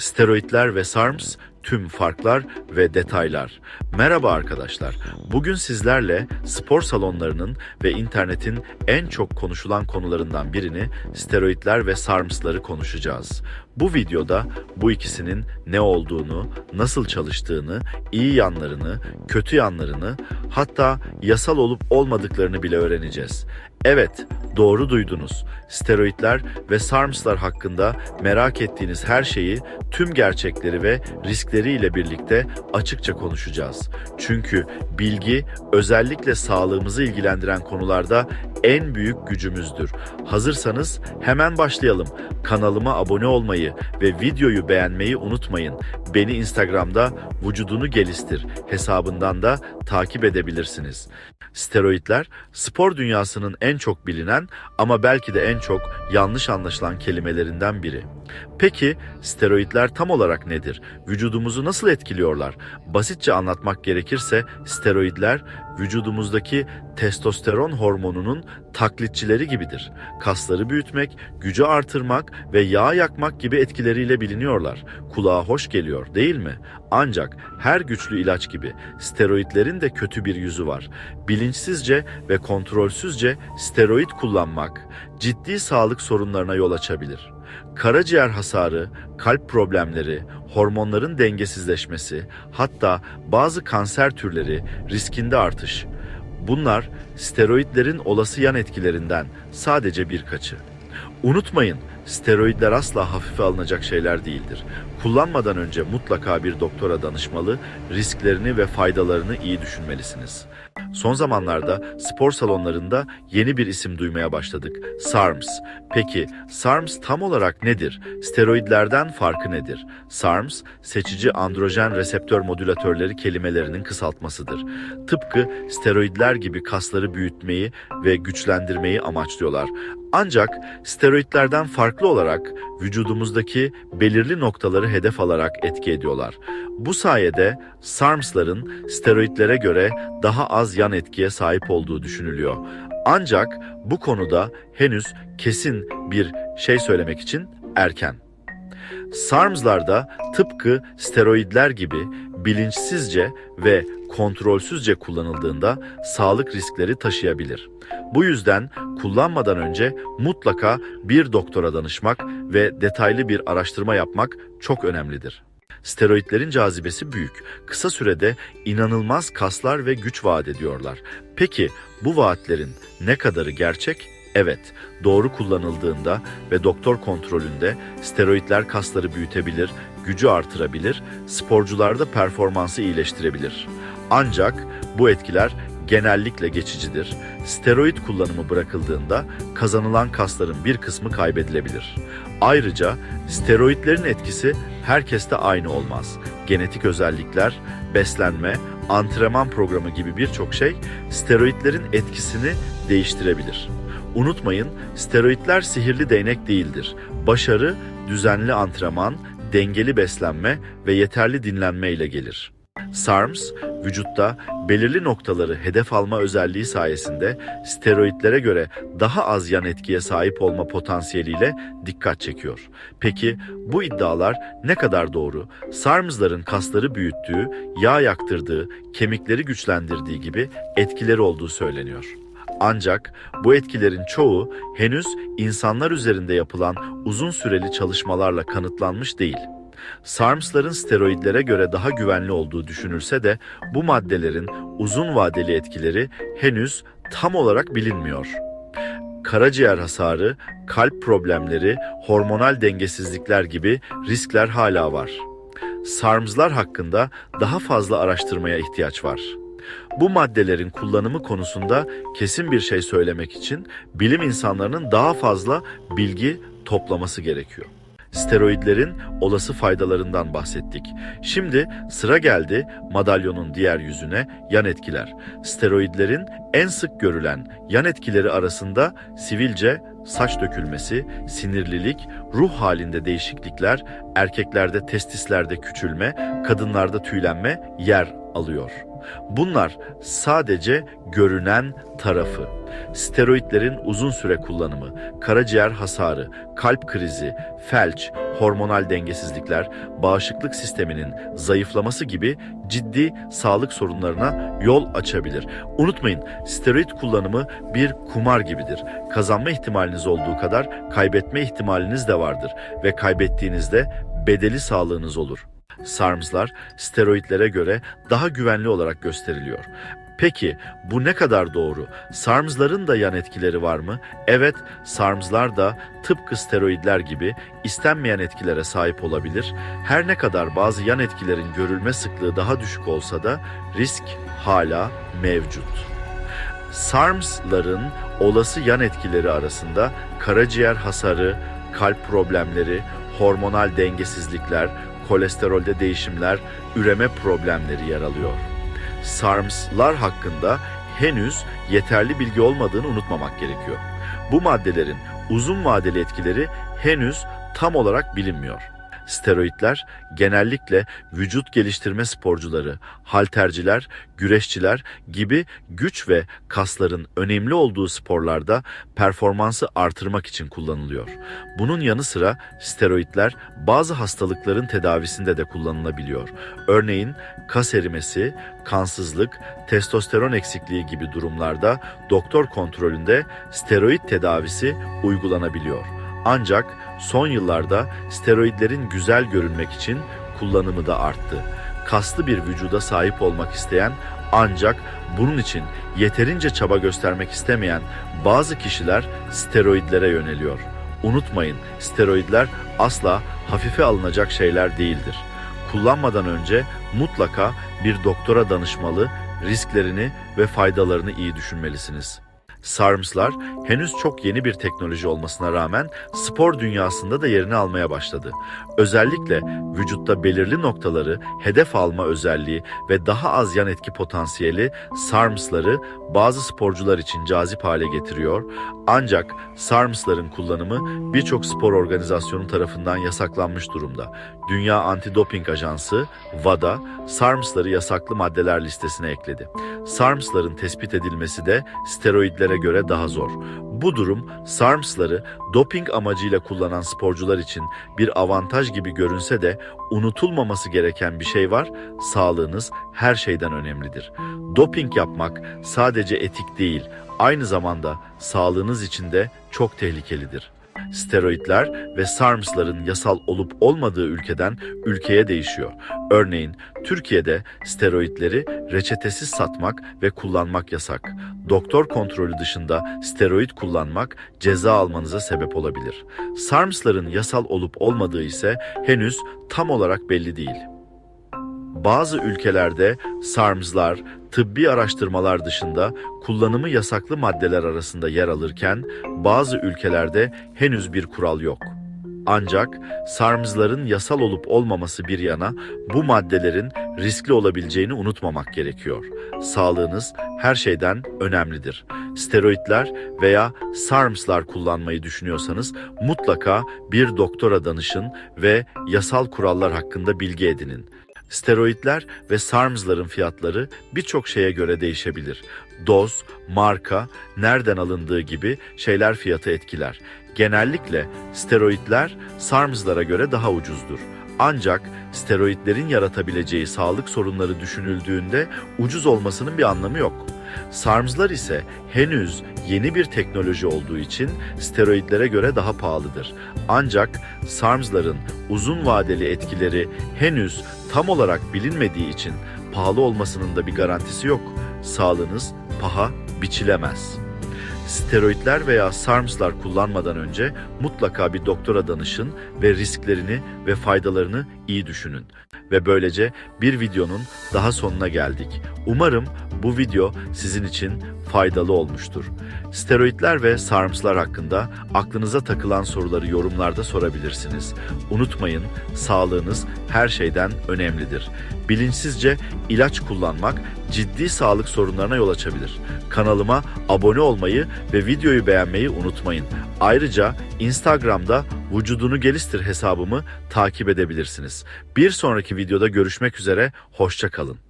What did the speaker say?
Steroidler ve SARMS, tüm farklar ve detaylar. Merhaba arkadaşlar. Bugün sizlerle spor salonlarının ve internetin en çok konuşulan konularından birini steroidler ve SARMS'ları konuşacağız. Bu videoda bu ikisinin ne olduğunu, nasıl çalıştığını, iyi yanlarını, kötü yanlarını, hatta yasal olup olmadıklarını bile öğreneceğiz. Evet, doğru duydunuz. Steroidler ve SARMS'lar hakkında merak ettiğiniz her şeyi, tüm gerçekleri ve riskleriyle birlikte açıkça konuşacağız. Çünkü bilgi özellikle sağlığımızı ilgilendiren konularda en büyük gücümüzdür. Hazırsanız hemen başlayalım. Kanalıma abone olmayı ve videoyu beğenmeyi unutmayın. Beni Instagram'da vücudunu gelistir hesabından da takip edebilirsiniz. Steroidler spor dünyasının en çok bilinen ama belki de en çok yanlış anlaşılan kelimelerinden biri. Peki steroidler tam olarak nedir? Vücudumuzu nasıl etkiliyorlar? Basitçe anlatmak gerekirse steroidler vücudumuzdaki testosteron hormonunun taklitçileri gibidir. Kasları büyütmek, gücü artırmak ve yağ yakmak gibi etkileriyle biliniyorlar. Kulağa hoş geliyor değil mi? Ancak her güçlü ilaç gibi steroidlerin de kötü bir yüzü var. Bilinçsizce ve kontrolsüzce steroid kullanmak ciddi sağlık sorunlarına yol açabilir. Karaciğer hasarı, kalp problemleri, hormonların dengesizleşmesi, hatta bazı kanser türleri riskinde artış. Bunlar steroidlerin olası yan etkilerinden sadece birkaçı. Unutmayın, steroidler asla hafife alınacak şeyler değildir. Kullanmadan önce mutlaka bir doktora danışmalı, risklerini ve faydalarını iyi düşünmelisiniz. Son zamanlarda spor salonlarında yeni bir isim duymaya başladık. SARMS. Peki SARMS tam olarak nedir? Steroidlerden farkı nedir? SARMS, seçici androjen reseptör modülatörleri kelimelerinin kısaltmasıdır. Tıpkı steroidler gibi kasları büyütmeyi ve güçlendirmeyi amaçlıyorlar. Ancak steroidlerden farklı olarak vücudumuzdaki belirli noktaları hedef alarak etki ediyorlar. Bu sayede SARMS'ların steroidlere göre daha az yan etkiye sahip olduğu düşünülüyor. Ancak bu konuda henüz kesin bir şey söylemek için erken. SARMS'larda tıpkı steroidler gibi bilinçsizce ve kontrolsüzce kullanıldığında sağlık riskleri taşıyabilir. Bu yüzden kullanmadan önce mutlaka bir doktora danışmak ve detaylı bir araştırma yapmak çok önemlidir. Steroidlerin cazibesi büyük. Kısa sürede inanılmaz kaslar ve güç vaat ediyorlar. Peki bu vaatlerin ne kadarı gerçek? Evet, doğru kullanıldığında ve doktor kontrolünde steroidler kasları büyütebilir, gücü artırabilir, sporcularda performansı iyileştirebilir. Ancak bu etkiler genellikle geçicidir. Steroid kullanımı bırakıldığında kazanılan kasların bir kısmı kaybedilebilir. Ayrıca steroidlerin etkisi herkeste aynı olmaz. Genetik özellikler, beslenme, antrenman programı gibi birçok şey steroidlerin etkisini değiştirebilir. Unutmayın, steroidler sihirli değnek değildir. Başarı, düzenli antrenman, dengeli beslenme ve yeterli dinlenme ile gelir. SARMS, vücutta belirli noktaları hedef alma özelliği sayesinde steroidlere göre daha az yan etkiye sahip olma potansiyeliyle dikkat çekiyor. Peki bu iddialar ne kadar doğru? SARMS'ların kasları büyüttüğü, yağ yaktırdığı, kemikleri güçlendirdiği gibi etkileri olduğu söyleniyor. Ancak bu etkilerin çoğu henüz insanlar üzerinde yapılan uzun süreli çalışmalarla kanıtlanmış değil. SARMS'ların steroidlere göre daha güvenli olduğu düşünülse de bu maddelerin uzun vadeli etkileri henüz tam olarak bilinmiyor. Karaciğer hasarı, kalp problemleri, hormonal dengesizlikler gibi riskler hala var. SARMS'lar hakkında daha fazla araştırmaya ihtiyaç var. Bu maddelerin kullanımı konusunda kesin bir şey söylemek için bilim insanlarının daha fazla bilgi toplaması gerekiyor. Steroidlerin olası faydalarından bahsettik. Şimdi sıra geldi madalyonun diğer yüzüne yan etkiler. Steroidlerin en sık görülen yan etkileri arasında sivilce, saç dökülmesi, sinirlilik, ruh halinde değişiklikler, erkeklerde testislerde küçülme, kadınlarda tüylenme yer alıyor. Bunlar sadece görünen tarafı. Steroidlerin uzun süre kullanımı, karaciğer hasarı, kalp krizi, felç, hormonal dengesizlikler, bağışıklık sisteminin zayıflaması gibi ciddi sağlık sorunlarına yol açabilir. Unutmayın, steroid kullanımı bir kumar gibidir. Kazanma ihtimaliniz olduğu kadar kaybetme ihtimaliniz de vardır ve kaybettiğinizde bedeli sağlığınız olur. SARMS'lar steroidlere göre daha güvenli olarak gösteriliyor. Peki bu ne kadar doğru? SARMS'ların da yan etkileri var mı? Evet, SARMS'lar da tıpkı steroidler gibi istenmeyen etkilere sahip olabilir. Her ne kadar bazı yan etkilerin görülme sıklığı daha düşük olsa da risk hala mevcut. SARMS'ların olası yan etkileri arasında karaciğer hasarı, kalp problemleri, hormonal dengesizlikler, kolesterolde değişimler, üreme problemleri yer alıyor. SARMS'lar hakkında henüz yeterli bilgi olmadığını unutmamak gerekiyor. Bu maddelerin uzun vadeli etkileri henüz tam olarak bilinmiyor. Steroidler genellikle vücut geliştirme sporcuları, halterciler, güreşçiler gibi güç ve kasların önemli olduğu sporlarda performansı artırmak için kullanılıyor. Bunun yanı sıra steroidler bazı hastalıkların tedavisinde de kullanılabiliyor. Örneğin kas erimesi, kansızlık, testosteron eksikliği gibi durumlarda doktor kontrolünde steroid tedavisi uygulanabiliyor. Ancak son yıllarda steroidlerin güzel görünmek için kullanımı da arttı. Kaslı bir vücuda sahip olmak isteyen ancak bunun için yeterince çaba göstermek istemeyen bazı kişiler steroidlere yöneliyor. Unutmayın, steroidler asla hafife alınacak şeyler değildir. Kullanmadan önce mutlaka bir doktora danışmalı, risklerini ve faydalarını iyi düşünmelisiniz. SARMS'lar henüz çok yeni bir teknoloji olmasına rağmen spor dünyasında da yerini almaya başladı. Özellikle vücutta belirli noktaları hedef alma özelliği ve daha az yan etki potansiyeli SARMS'ları bazı sporcular için cazip hale getiriyor. Ancak SARMS'ların kullanımı birçok spor organizasyonu tarafından yasaklanmış durumda. Dünya Antidoping Ajansı WADA SARMS'ları yasaklı maddeler listesine ekledi. SARMS'ların tespit edilmesi de steroidlere göre daha zor. Bu durum SARMS'ları doping amacıyla kullanan sporcular için bir avantaj gibi görünse de unutulmaması gereken bir şey var. Sağlığınız her şeyden önemlidir. Doping yapmak sadece etik değil, aynı zamanda sağlığınız için de çok tehlikelidir. Steroidler ve SARMS'ların yasal olup olmadığı ülkeden ülkeye değişiyor. Örneğin Türkiye'de steroidleri reçetesiz satmak ve kullanmak yasak. Doktor kontrolü dışında steroid kullanmak ceza almanıza sebep olabilir. SARMS'ların yasal olup olmadığı ise henüz tam olarak belli değil. Bazı ülkelerde SARMS'lar tıbbi araştırmalar dışında kullanımı yasaklı maddeler arasında yer alırken bazı ülkelerde henüz bir kural yok. Ancak SARMS'ların yasal olup olmaması bir yana bu maddelerin riskli olabileceğini unutmamak gerekiyor. Sağlığınız her şeyden önemlidir. Steroidler veya SARMS'lar kullanmayı düşünüyorsanız mutlaka bir doktora danışın ve yasal kurallar hakkında bilgi edinin. Steroidler ve SARMS'ların fiyatları birçok şeye göre değişebilir. Doz, marka, nereden alındığı gibi şeyler fiyatı etkiler. Genellikle steroidler SARMS'lara göre daha ucuzdur. Ancak steroidlerin yaratabileceği sağlık sorunları düşünüldüğünde ucuz olmasının bir anlamı yok. SARMS'lar ise henüz yeni bir teknoloji olduğu için steroidlere göre daha pahalıdır. Ancak SARMS'ların uzun vadeli etkileri henüz tam olarak bilinmediği için pahalı olmasının da bir garantisi yok. Sağlığınız paha biçilemez. Steroidler veya SARMS'lar kullanmadan önce mutlaka bir doktora danışın ve risklerini ve faydalarını iyi düşünün. Ve böylece bir videonun daha sonuna geldik. Umarım bu video sizin için faydalı olmuştur. Steroidler ve SARMS'lar hakkında aklınıza takılan soruları yorumlarda sorabilirsiniz. Unutmayın, sağlığınız her şeyden önemlidir. Bilinçsizce ilaç kullanmak ciddi sağlık sorunlarına yol açabilir. Kanalıma abone olmayı ve videoyu beğenmeyi unutmayın. Ayrıca Instagram'da Vücudunu Geliştir hesabımı takip edebilirsiniz. Bir sonraki videoda görüşmek üzere, hoşça kalın.